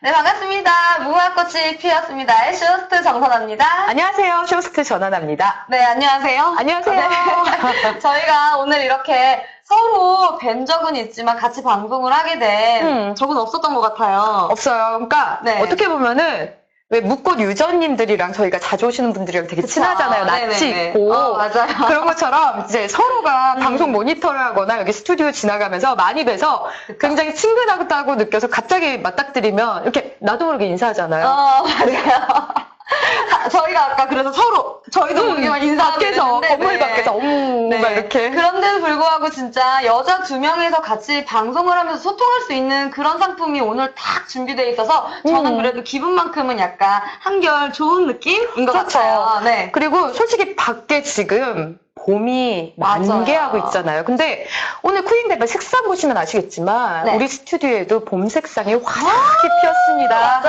네, 반갑습니다. 무궁화꽃이 피었습니다. 쇼스트 정선아입니다. 안녕하세요. 쇼스트 전원합니다. 네, 안녕하세요. 안녕하세요. 네. 저희가 오늘 이렇게 서로 뵌 적은 있지만 같이 방송을 하게 된 음. 적은 없었던 것 같아요. 없어요. 그러니까 네. 어떻게 보면은 왜 묵꽃 유저님들이랑 저희가 자주 오시는 분들이랑 되게 그쵸? 친하잖아요. 낯이 네네네. 있고. 어, 맞아요. 그런 것처럼 이제 서로가 음. 방송 모니터를 하거나 여기 스튜디오 지나가면서 많이 뵈서 굉장히 친근하다고 느껴서 갑자기 맞닥뜨리면 이렇게 나도 모르게 인사하잖아요. 어, 맞아요. 아, 저희가 아까 그래서 서로 저희도 음, 모르게만 인사하게 밖에서 건물 네. 밖에서 어머 막 이렇게 그런데도 불구하고 진짜 여자 두 명에서 같이 방송을 하면서 소통할 수 있는 그런 상품이 오늘 딱 준비되어 있어서 저는 음. 그래도 기분만큼은 약간 한결 좋은 느낌인 것 그렇죠. 같아요. 네. 그리고 솔직히 밖에 지금 봄이. 만개하고 있잖아요. 근데 오늘 쿠잉베베 색상 보시면 아시겠지만 네. 우리 스튜디오에도 봄 색상이 화사하게 피었습니다.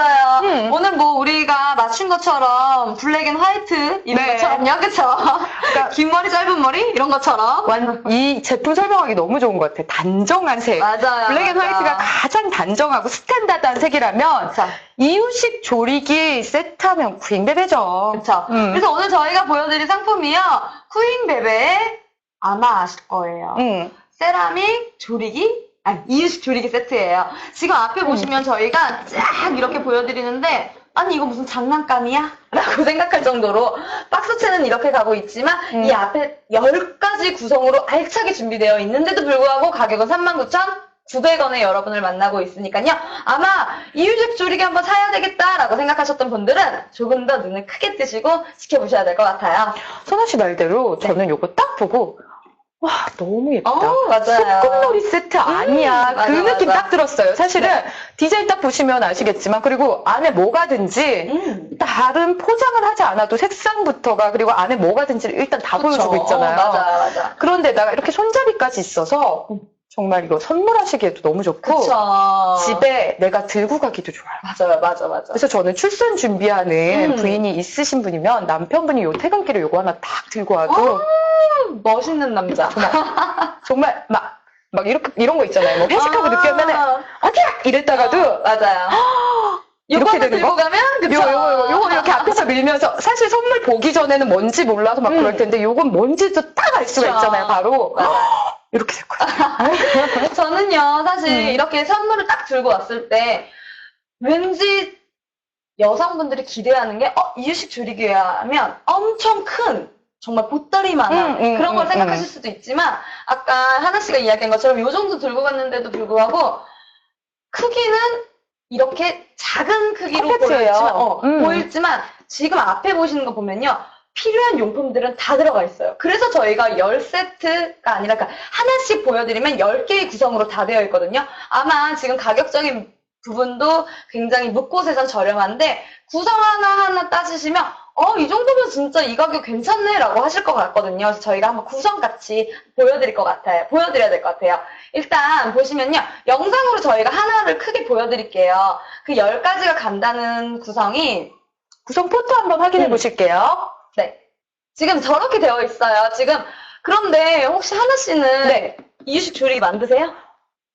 음. 맞춘 것처럼 블랙 앤 화이트 이런 네. 것처럼요, 그쵸? 긴 머리, 짧은 머리 이런 것처럼. 완- 이 제품 설명하기 너무 좋은 것 같아요. 단정한 색. 맞아요. 블랙 앤 맞아요. 화이트가 가장 단정하고 스탠다드한 색이라면. 이유식 조리기 세트하면 쿠잉베베죠. 그쵸. 음. 그래서 오늘 저희가 보여드릴 상품이요. 쿠잉베베의 아마 아실 거예요. 음. 세라믹 조리기? 아니, 이유식 조리기 세트예요. 지금 앞에 보시면 저희가 쫙 이렇게 보여드리는데, 아니, 이거 무슨 장난감이야? 라고 생각할 정도로 박스채는 이렇게 가고 있지만, 음. 이 앞에 10가지 구성으로 알차게 준비되어 있는데도 불구하고 가격은 39,900원에 여러분을 만나고 있으니까요. 아마 이유식 조리기 한번 사야 되겠다라고 생각하셨던 분들은 조금 더 눈을 크게 뜨시고 지켜보셔야 될 것 같아요. 선아 씨 말대로 저는 요거 딱 보고 와 너무 예쁘다. 어, 맞아요. 소꿉놀이 세트 아니야. 음, 맞아, 그 느낌 맞아. 딱 들었어요. 사실은 디자인 딱 보시면 아시겠지만 그리고 안에 뭐가든지 음. 다른 포장을 하지 않아도 색상부터가 그리고 안에 뭐가든지 일단 다 보여주고 그쵸. 있잖아요. 어, 맞아요, 맞아요. 그런데다가 이렇게 손잡이까지 있어서 정말 이거 선물하시기에도 너무 좋고 그쵸. 집에 내가 들고 가기도 좋아요. 맞아요, 맞아, 맞아. 그래서 저는 출산 준비하는 음. 부인이 있으신 분이면 남편분이 요 퇴근길에 요거 하나 딱 들고 와도 어? 멋있는 남자. 정말 막, 막 이렇게, 이런 거 있잖아요. 뭐 회식하고 아. 늦게 오면은, 어디야! 이랬다가도, 어, 맞아요. 이렇게 되는 들고 거? 가면 그쵸. 요거, 요거, 요거, 요거 이렇게 앞에서 밀면서, 사실 선물 보기 전에는 뭔지 몰라서 막 음. 그럴 텐데, 요건 뭔지도 딱 알 수가. 있잖아요, 바로. 이렇게 될 거예요. 저는요, 사실 음. 이렇게 선물을 딱 들고 왔을 때, 왠지 여성분들이 기대하는 게, 어, 이유식 조리기야 하면 엄청 큰, 정말 보따리만한 음, 음, 그런 걸 음, 생각하실 음. 수도 있지만, 아까 하나 씨가 이야기한 것처럼 요 정도 들고 갔는데도 불구하고, 크기는 이렇게 작은 크기로. 보였지만, 어, 음. 보였지만, 지금 앞에 보시는 거 보면요. 필요한 용품들은 다 들어가 있어요. 그래서 저희가 10세트가 아니라 그러니까 하나씩 보여드리면 10개의 구성으로 다 되어 있거든요. 아마 지금 가격적인 부분도 굉장히 묵곳에선 저렴한데 구성 하나하나 따지시면 어, 이 정도면 진짜 이 가격 괜찮네 라고 하실 것 같거든요. 그래서 저희가 한번 구성같이 보여드릴 것 같아요. 보여드려야 될 것 같아요. 일단 보시면요. 영상으로 저희가 하나를 크게 보여드릴게요. 그 10가지가 간다는 구성이 구성 포토 한번 확인해 음. 보실게요. 네. 지금 저렇게 되어 있어요. 지금 그런데 혹시 하나 씨는 네. 이유식 조리기 만드세요?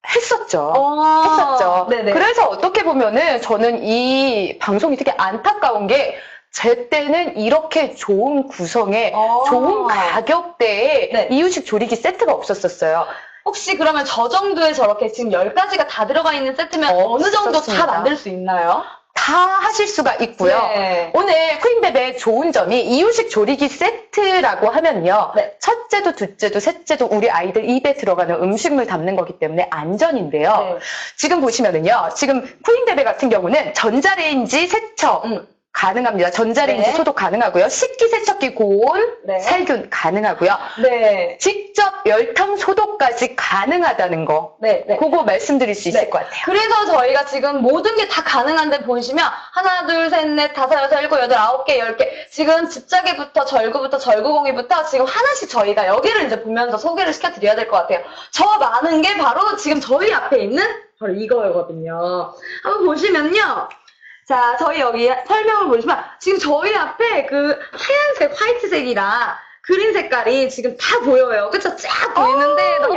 했었죠. 어, 했었죠. 네네. 그래서 어떻게 보면은 저는 이 방송이 되게 안타까운 게, 제 때는 이렇게 좋은 구성에 어. 좋은 가격대에 네. 이유식 조리기 세트가 없었었어요. 혹시 그러면 저 정도에 저렇게 지금 10가지가 다 들어가 있는 세트면 어느 정도 다 없었습니다. 만들 수 있나요? 다 하실 수가 있고요. 네. 오늘 퀸베베의 좋은 점이 이유식 조리기 세트라고 하면요. 네. 첫째도 둘째도 셋째도 우리 아이들 입에 들어가는 음식물 담는 거기 때문에 안전인데요. 네. 지금 보시면은요. 지금 퀸베베 같은 경우는 전자레인지 세척 음. 가능합니다. 전자레인지 네. 소독 가능하고요. 식기세척기 고온 네. 살균 가능하고요. 네. 직접 열탕 소독까지 가능하다는 거. 네. 네. 그거 말씀드릴 수 있을 네. 것 같아요. 그래서 저희가 지금 모든 게 다 가능한데 보시면 하나, 둘, 셋, 넷, 다섯, 여섯, 일곱, 여덟, 아홉 개, 열 개. 지금 집자개부터 절구부터 절구공이부터 지금 하나씩 저희가 여기를 이제 보면서 소개를 시켜드려야 될 것 같아요. 저 많은 게 바로 지금 저희 앞에 있는 바로 이거거든요. 한번 보시면요. 자, 저희 여기 설명을 보시면 지금 저희 앞에 그 하얀색, 화이트색이랑 그린 색깔이 지금 다 보여요. 그쵸? 쫙 보이는데 너무